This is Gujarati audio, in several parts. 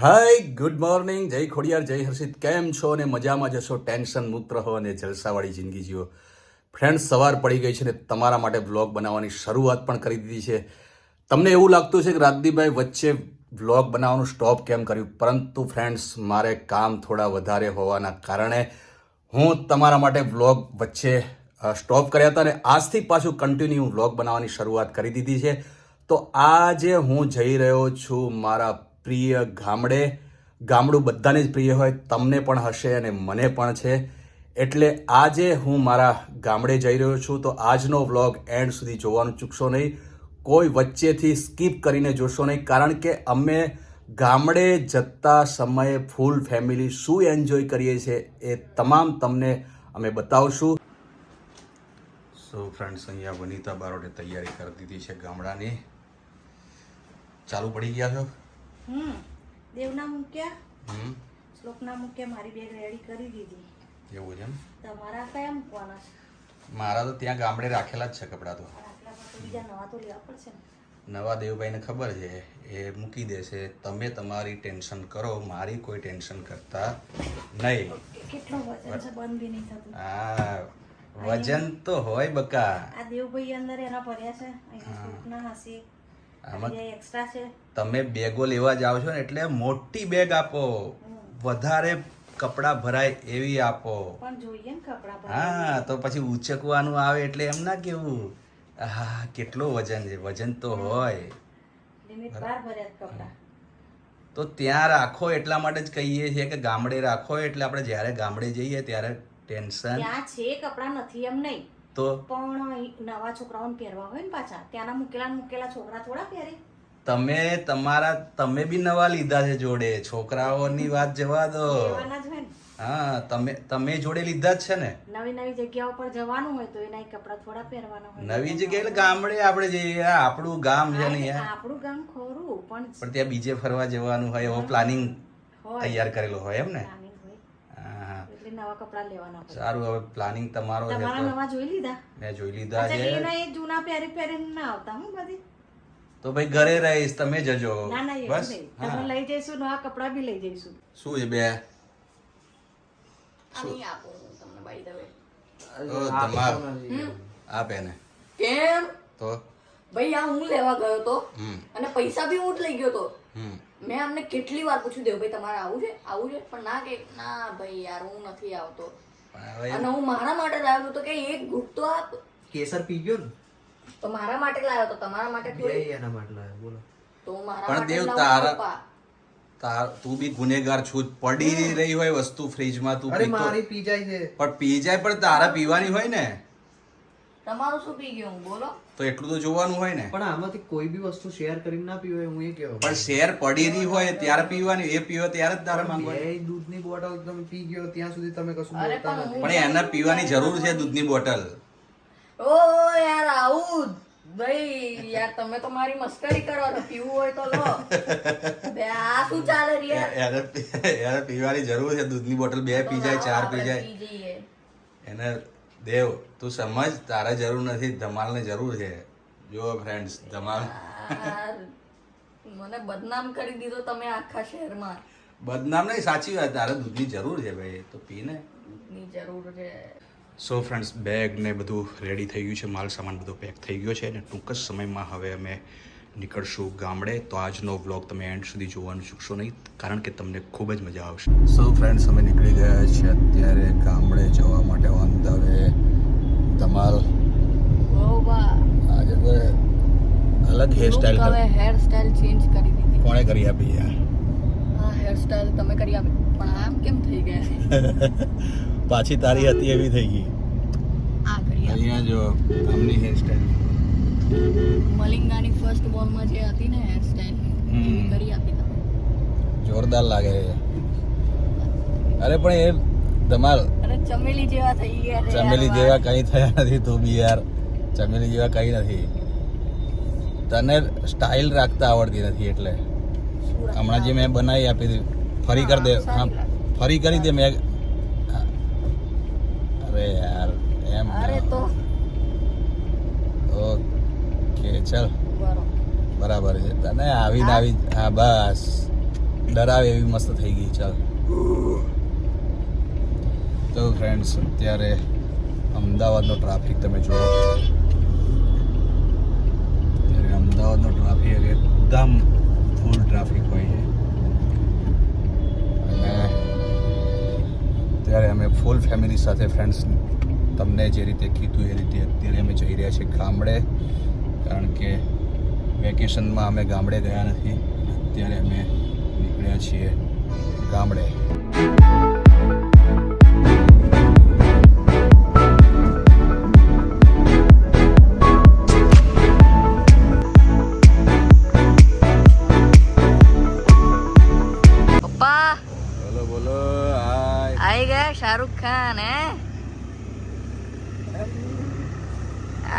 હાય, ગુડ મોર્નિંગ. જય ખોડિયાર, જય હર્ષિત. કેમ છો અને મજામાં જશો? ટેન્શન મુક્ત રહો અને જલસાવાળી જિંદગી જીવો. ફ્રેન્ડ્સ, સવાર પડી ગઈ છે ને તમારા માટે વ્લોગ બનાવવાની શરૂઆત પણ કરી દીધી છે. તમને એવું લાગતું છે કે રાજદીપભાઈ વચ્ચે વ્લોગ બનાવવાનું સ્ટોપ કેમ કર્યું? પરંતુ ફ્રેન્ડ્સ, મારે કામ થોડા વધારે હોવાના કારણે હું તમારા માટે વ્લોગ વચ્ચે સ્ટોપ કર્યા હતા અને આજથી પાછું કન્ટિન્યુ વ્લોગ બનાવવાની શરૂઆત કરી દીધી છે. તો આજે હું જઈ રહ્યો છું મારા પ્રિય ગામડે. ગામડું બધાને જ પ્રિય હોય, તમને પણ હશે અને મને પણ છે. એટલે આજે હું મારા ગામડે જઈ રહ્યો છું, તો આજનો વ્લોગ એન્ડ સુધી જોવાનું ચૂકશો નહીં. કોઈ વચ્ચેથી સ્કીપ કરીને જોશો નહીં, કારણ કે અમે ગામડે જતા સમયે ફૂલ ફેમિલી શું એન્જોય કરીએ છીએ એ તમામ તમને અમે બતાવશું. સો ફ્રેન્ડ્સ, અહીંયા વનિતા બારોટે તૈયારી કરી દીધી છે ગામડાની. ચાલુ પડી ગયા છો? હમ. દેવના મૂક્યા. હમ. શ્લોકના મૂક્યા મારી બેગ રેડી કરી દીધી. એવું છે એમ? તમારા કયા મૂકવાના છે? મારા તો ત્યાં ગામડે રાખેલા જ છે કપડાં તો. બીજા નવા તો લેવા પડશે નવા દેવભાઈને ખબર છે એ મૂકી દેશે. તમે તમારી ટેન્શન કરો મારી કોઈ ટેન્શન કરતા નહીં. કેટલો વજન છે? બંધ બી નહીં થતું. આ વજન તો હોય બકા. આ દેવભાઈ અંદર એના ભર્યા છે. અહીંયા શ્લોકના હશે. આમાં એક્સ્ટ્રા છે. તમે બેગો લેવા જાઓ છો ને એટલે મોટી બેગ આપો. વધારે કપડાં ભરાય એવી આપો. પણ જોઈએ ને કપડા હા તો પછી ઉચકવાનું આવે એટલે એમ ના કેવું. હા કેટલો વજન છે. વજન તો હોય. તો ત્યાં રાખો એટલા માટે જ કહીએ છીએ કે ગામડે રાખો એટલે આપણે જ્યારે ગામડે જઈએ ત્યારે ટેન્શન ત્યાં છે કપડા નથી એમ નહીં. તો? પણ નવા છોકરાઓને પહેરવા હોય ને પાછા ત્યાંના મૂકેલા મૂકેલા છોકરા થોડા પહેરે. તમે તમારા તમે બી નવા લીધા છે જોડે છોકરાઓની વાત જવા દો. હા તમે તમે જોડે લીધા જ છે ને? નવી નવી જગ્યાઓ પર જવાનું હોય તો એના કપડા થોડા પહેરવાના હોય. નવી જગ્યાએ એટલે ગામડે આપણે જઈએ આપણું ગામ છે ને યાર. આપણું ગામ ખોરું પણ પણ ત્યાં બીજે ફરવા જવાનું હોય એવો પ્લાનિંગ તૈયાર કરેલો હોય એમ ને પ્લાનિંગ હોય હા હા એટલે નવા કપડા લેવાના સારું હવે પ્લાનિંગ તમારો છે તમારા નવા જોઈ લીધા? મેં જોઈ લીધા છે. એના એ જૂના પહેરી પહેરીને ના આવતા હું બધી? તો ભાઈ ઘરે રહીશ તમે જજો. ના ના બસ? તમે લઈ જઈશું નવા કપડા બી લઈ જઈશું. શું એ બે? આની આપો તમને બાઈ દવે ઓ તમાર. આપે ને કેમ? તો? ભાઈ આ હું લેવા ગયો તો? અને પૈસા બી હું જ લઈ ગયો તો? હમ. મેં અમને કેટલી વાર પૂછ્યું દેવ ભાઈ તમારે આવું છે? આવું છે? પણ ના કે ના ભાઈ યાર હું નથી આવતો. અને હું મારા માટે લાવ્યો હતો તો કે એક ગ્રુપ તો આપ. કેસર પી ગયો ને? તો મારા માટે લાવ્યો તો તમારા માટે થોડી. એના માટે લાવ્યો બોલો. તો મારા પણ માટે દેવ તારા- તાર તું બી ગુનેગાર છું પડી રહી હોય વસ્તુ ફ્રીજમાં તું અરે મારી પી જાય છે. પણ પી જાય પણ તારા પીવાની હોય ને? તમારું શું પી ગયું? બોલો. તો એટલું તો જોવાનું હોય ને. પણ આમાંથી કોઈ બી વસ્તુ શેર કરીને ના પીવાય હું એ કહેવાય. પણ શેર પડી રહી હોય ત્યારે પીવાની એ પીવો ત્યારે જ તારે માંગવાની એ દૂધની બોટલ તમે પી ગયો ત્યાં સુધી તમે કશું બોલતા નથી. પણ એને પીવાની જરૂર છે દૂધની બોટલ. ઓ યાર આવું ભાઈ યાર તમે તો મારી મસ્કરી કરો છો પીવું હોય તો લો. બે આ શું ચાલે યાર? એને એને પીવાની જરૂર છે. દૂધની બોટલ બે પી જાય ચાર પી જાય. એને દેવ તું સમજ તારે જરૂર નથી ધમાલને જરૂર છે. જો ફ્રેન્ડ્સ ધમાલ. મને બદનામ કરી દીધો તમે આખા શહેરમાં. બદનામ નહીં સાચી વાત તારે દૂધની જરૂર છે ભાઈ તો પીને દૂધની જરૂર છે. સો ફ્રેન્ડ્સ બેગ ને બધું રેડી થઈ ગયું છે માલ સામાન બધો પેક થઈ ગયો છે અને ટૂંક જ સમયમાં હવે અમે નીકળશું ગામડે તો આજનો વ્લોગ તમે એન્ડ સુધી જોવાનું ચૂકશો નહીં કારણ કે તમને ખૂબ જ મજા આવશે. સો ફ્રેન્ડ્સ અમે નીકળી ગયા છીએ અત્યારે ગામડે જવા માટે ઓન ધ વે ધમાલ. આજે તો અલગ hairstyle hairstyle hair style change કરી દીધી. કોણે કરી આપી યાર હા હેર સ્ટાઇલ તમે કરી આપી. પણ આમ કેમ થઈ ગયા? પાછી તારી હતી એવી થઈ ગઈ. આ કરી અહીંયા જો આમની હેરસ્ટાઈલ મલિંગાની ફર્સ્ટ બોલમાં જે હતી ને હેર સ્ટાઇલ કરી આપી તમે. જોરદાર લાગે છે. અરે પણ એ ધમાલ. અરે ચમેલી જેવા થઈ ગયા ચમેલી જેવા કઈ થયા નથી તું બી યાર. ચમેલી જેવા કઈ નથી. તને સ્ટાઇલ રાખતા આવડતી નથી એટલે. હમણાં જે મેં બનાવી આપી હતી ફરી કરી દે હા. ફરી કરી દે મેં. અરે યાર એમ અરે તો ચલ. બરાબર. છે. તને આવીને આવી હા બસ. ડરાવે એવી મસ્ત થઈ ગઈ ચાલ. તો ફ્રેન્ડ્સ અત્યારે અમદાવાદનો ટ્રાફિક તમે જુઓ. ત્યારે અમદાવાદનો ટ્રાફિક એકદમ ફૂલ ટ્રાફિક હોય છે. અને ત્યારે અમે ફૂલ ફેમિલી સાથે ફ્રેન્ડ્સ તમને જે રીતે કીધું એ રીતે અત્યારે અમે જઈ રહ્યા છીએ ગામડે. કારણ કે વેકેશનમાં અમે ગામડે ગયા નથી. અત્યારે અમે નીકળ્યા છીએ ગામડે. શાહરુખ ખાન હે?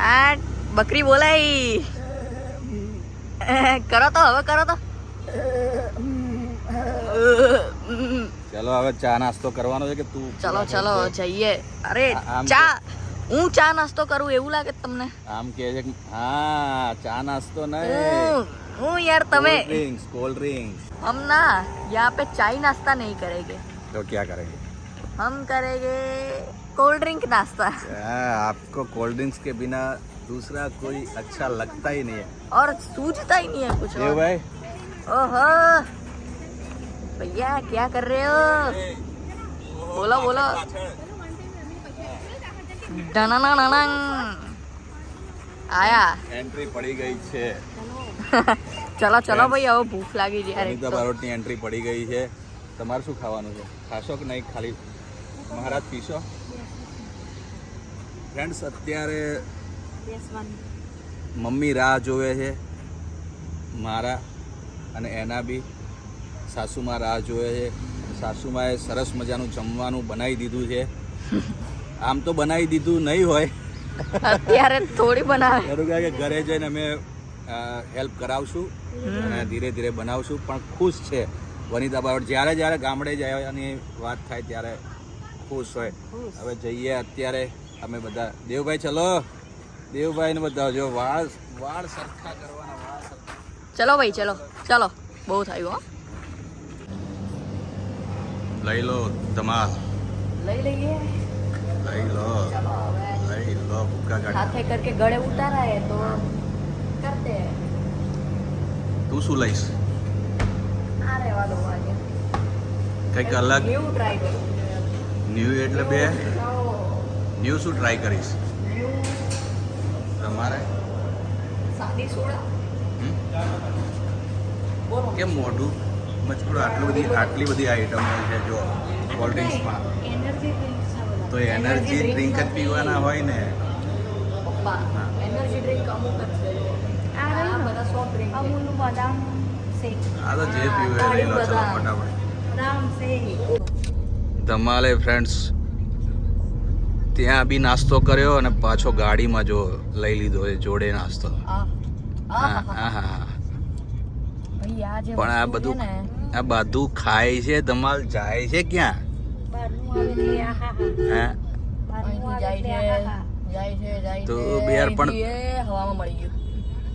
આ બકરી બોલાઈ કરો તો હવે કરો તો ચલો હવે ચા નાસ્તો કરવાનો છે કે તું ચલો ચલો જઈએ અરે આ- આમ ચા હું ચા નાસ્તો કરું એવું લાગે તમને આમ કે છે કે હા ચા નાસ્તો નહીં હું હું યાર તમે कोल्ड ड्रिंक्स कोल्ड ड्रिंक्स हम ना यहाँ पे चाय नाश्ता नहीं करेंगे तो क्या करेंगे हम करेंगे कोल्ड ड्रिंक नाश्ता हाँ, आपको कोल्ड ड्रिंक्स के बिना दूसरा कोई अच्छा लगता ही नहीं है और सूझता ही नहीं है कुछ देव और। भाई ओहो भैया क्या कर रहे हो बोलो बोलो डनानानानांग। आया એન્ટ્રી પડી ગઈ છે ચલો ચલો ભાઈ હવે ભૂખ લાગી છે યાર એક અનિતા તો. બારોટની એન્ટ્રી પડી ગઈ છે તમારે શું ખાવાનું છે ખાશો કે નહીં ખાલી મહારાજ પીશો ફ્રેન્ડ્સ અત્યારે મમ્મી રાહ જોવે છે મારા અને એના બી. સાસુમાં રાહ જોવે છે સાસુમાએ સરસ મજાનું જમવાનું બનાવી દીધું છે. આમ તો બનાવી દીધું નહીં હોય. અત્યારે થોડી બનાવે. ખરું કે ઘરે જઈને અમે હેલ્પ કરાવશું અને ધીરે ધીરે બનાવશું પણ ખુશ છે. વનિતા બાવડ જ્યારે જ્યારે ગામડે જવાની વાત થાય ત્યારે ખુશ હોય. હવે જઈએ અત્યારે. અમે બધા. દેવભાઈ ચલો. દેવભાઈ ને બધા જો વાળ વાળ સરખા કરવાના વાળ ચલો ભાઈ ચલો. ચલો. બહુ થયું હો. લઈ લો ધમાલ. લઈ લઈએ. લઈ લો. લઈ લો ભૂકા કાઢ હાથે કરકે ગળે ઉતારા તો કરતે. તું શું લઈશ? આ રેવા દો કંઈક અલગ. ન્યુ ટ્રાય કરું ન્યુ એટલે બે. ન્યુ. શું ટ્રાય કરીશ? તમારે? કેમ મોઢું? મચકું આટલી બધી આટલી બધી આઈટમ હોય છે જો કોલ્ડ ડ્રિંક્સમાં તો એનર્જી ડ્રિંક જ પીવાના હોય ને? એનર્જી ડ્રિંક અમુક જ આ જે પીવે લઈ ધમાલે ફ્રેન્ડ્સ ત્યાં બી નાસ્તો કર્યો અને પાછો ગાડીમાં જો લઈ લીધો એ જોડે નાસ્તો. પણ આ બધું આ બધું ખાય છે ધમાલ જાય છે ક્યાં? તો છે બે પણ- અહીંથી એ હવામાં મળી ગયું.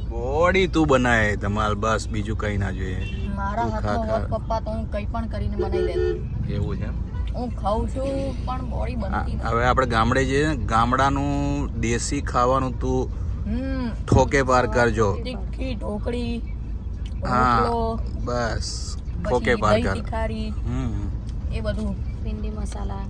બોડી તું બનાય ધમાલ બસ બીજું કઈ ના જોઈએ. મારા. હોત પપ્પા તો હું કંઈ પણ કરીને બનાવી દેત. એવું છે એમ? હું ખાઉં છું પણ બોડી બનતી હવે આપણે ગામડે જઈએ ને ગામડાનું દેશી ખાવાનું તું ઠોકે પાર કરજો. તીખી ઢોકળી હા બસ ઠોકે પાર કર. હમ. એ બધું. ભીંડી મસાલા.